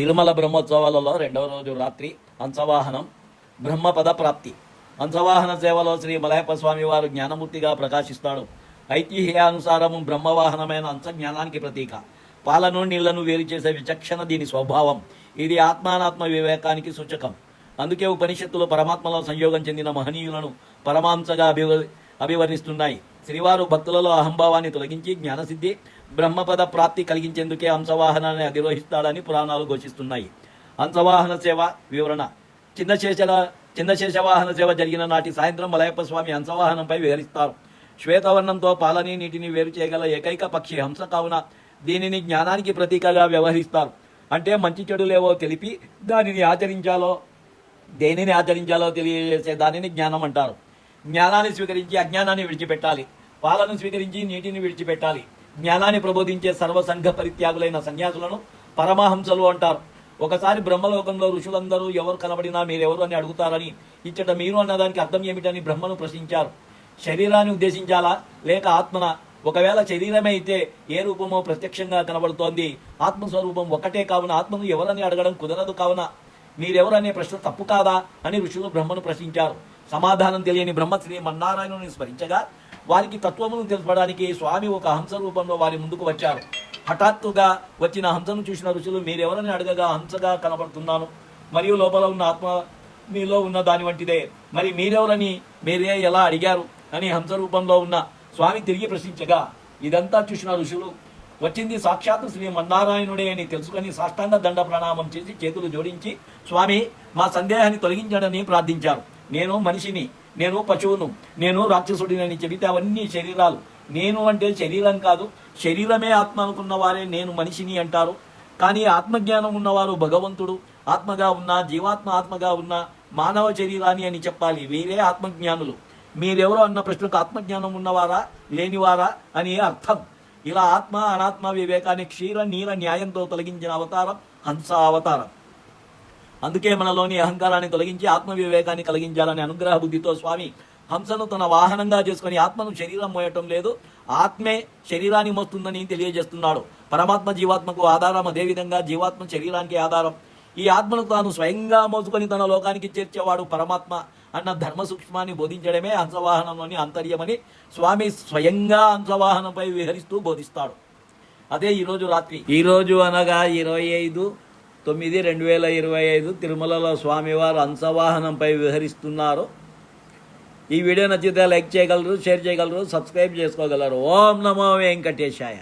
తిరుమల బ్రహ్మోత్సవాలలో రెండవ రోజు రాత్రి హంసవాహనం బ్రహ్మపద ప్రాప్తి. హంసవాహన సేవలో శ్రీ మలయప్ప స్వామి వారు జ్ఞానమూర్తిగా ప్రకాశిస్తాడు. ఐతిహ్యానుసారము బ్రహ్మవాహనమైన హంస జ్ఞానానికి ప్రతీక. పాలను నీళ్ళను వేరు చేసే విచక్షణ దీని స్వభావం. ఇది ఆత్మానాత్మ వివేకానికి సూచకం. అందుకే ఉపనిషత్తులు పరమాత్మలో సంయోగం చెందిన మహనీయులను పరమాంసగా అభివ అభివర్ణిస్తున్నాయి. శ్రీవారు భక్తులలో అహంభావాన్ని తొలగించి జ్ఞానసిద్ధి బ్రహ్మపద ప్రాప్తి కలిగించేందుకే హంసవాహనాన్ని అధిరోహిస్తాడని పురాణాలు ఘోషిస్తున్నాయి. హంసవాహన సేవ వివరణ. చిన్న శేషల చిన్న శేషవాహన సేవ జరిగిన నాటి సాయంత్రం మలయప్ప స్వామి హంసవాహనంపై విహరిస్తారు. శ్వేతవర్ణంతో పాలని నీటిని వేరు చేయగల ఏకైక పక్షి హంస కావున దీనిని జ్ఞానానికి ప్రతీకగా వ్యవహరిస్తారు. అంటే మంచి చెడులేవో తెలిపి దానిని ఆచరించాలో దేనిని ఆచరించాలో తెలియజేసే దానిని జ్ఞానం అంటారు జ్ఞానాన్ని స్వీకరించి అజ్ఞానాన్ని విడిచిపెట్టాలి. పాలను స్వీకరించి నీటిని విడిచిపెట్టాలి. జ్ఞానాన్ని ప్రబోధించే సర్వసంఘ పరిత్యాగులైన సన్యాసులను పరమహంసలు అంటారు. ఒకసారి బ్రహ్మలోకంలో ఋషులందరూ ఎవరు కనబడినా మీరెవరు అని అడుగుతారని ఇచ్చట మీరు అన్నదానికి అర్థం ఏమిటని బ్రహ్మను ప్రశ్నించారు. శరీరాన్ని ఉద్దేశించాలా? లేక ఆత్మన? ఒకవేళ శరీరమే అయితే ఏ రూపమో ప్రత్యక్షంగా కనబడుతోంది. ఆత్మస్వరూపం ఒకటే కావున ఆత్మను ఎవరని అడగడం కుదరదు కావున. మీరెవరనే ప్రశ్న తప్పు కాదా? అని ఋషులు బ్రహ్మను ప్రశ్నించారు. సమాధానం తెలియని బ్రహ్మ శ్రీ మన్నారాయణుని స్మరించగా వారికి తత్వమును తెలుపడానికి స్వామి ఒక హంస రూపంలో వారి ముందుకు వచ్చారు. హఠాత్తుగా వచ్చిన హంసను చూసిన ఋషులు మీరెవరని అడగగా? హంసగా కనబడుతున్నాను మరియు లోపల ఉన్న ఆత్మ మీలో ఉన్న దాని వంటిదే. మరి మీరెవరని? మీరే ఎలా అడిగారు? అని హంస రూపంలో ఉన్న స్వామి తిరిగి ప్రశ్నించగా ఇదంతా చూసిన ఋషులు. వచ్చింది సాక్షాత్తు శ్రీ మన్నారాయణుడే అని తెలుసుకొని సాష్టాంగ దండ ప్రణామం చేసి చేతులు జోడించి స్వామి మా సందేహాన్ని తొలగించడని ప్రార్థించారు. నేను మనిషిని నేను పశువును నేను రాక్షసుడినని చెబితే అవన్నీ శరీరాలు. నేను అంటే శరీరం కాదు శరీరమే ఆత్మ అనుకున్న వారే నేను మనిషిని అంటారు. కానీ ఆత్మజ్ఞానం ఉన్నవారు భగవంతుడు ఆత్మగా ఉన్న జీవాత్మ ఆత్మగా ఉన్న మానవ శరీరాన్ని అని చెప్పాలి వీరే ఆత్మజ్ఞానులు. మీరెవరో అన్న ప్రశ్నకు ఆత్మజ్ఞానం ఉన్నవారా లేనివారా అని అర్థం. ఇలా ఆత్మ అనాత్మ వివేకాన్ని క్షీర నీల న్యాయంతో తొలగించిన అవతారం హంస అవతారం అందుకే మనలోని అహంకారాన్ని తొలగించి ఆత్మ వివేకాన్ని కలిగించాలని అనుగ్రహ బుద్ధితో స్వామి హంసను తన వాహనంగా చేసుకుని ఆత్మను శరీరం మోయటం లేదు. ఆత్మే శరీరాన్ని మోస్తుందని తెలియజేస్తున్నాడు. పరమాత్మ జీవాత్మకు ఆధారం అదేవిధంగా జీవాత్మ శరీరానికి ఆధారం. ఈ ఆత్మను తాను స్వయంగా మోసుకొని తన లోకానికి చేర్చేవాడు పరమాత్మ అన్న ధర్మ సూక్ష్మాన్ని బోధించడమే హంసవాహనంలోని అంతర్యమని స్వామి స్వయంగా హంసవాహనంపై విహరిస్తూ బోధిస్తాడు. అదే ఈరోజు రాత్రి. ఈరోజు అనగా ఇరవై ఐదు తొమ్మిది రెండు వేల ఇరవై ఐదు తిరుమలలో స్వామివారు హంసవాహనంపై విహరిస్తున్నారు. ఈ వీడియో నచ్చితే లైక్ చేయగలరు షేర్ చేయగలరు సబ్స్క్రైబ్ చేసుకోగలరు. ఓం నమో వెంకటేశాయ.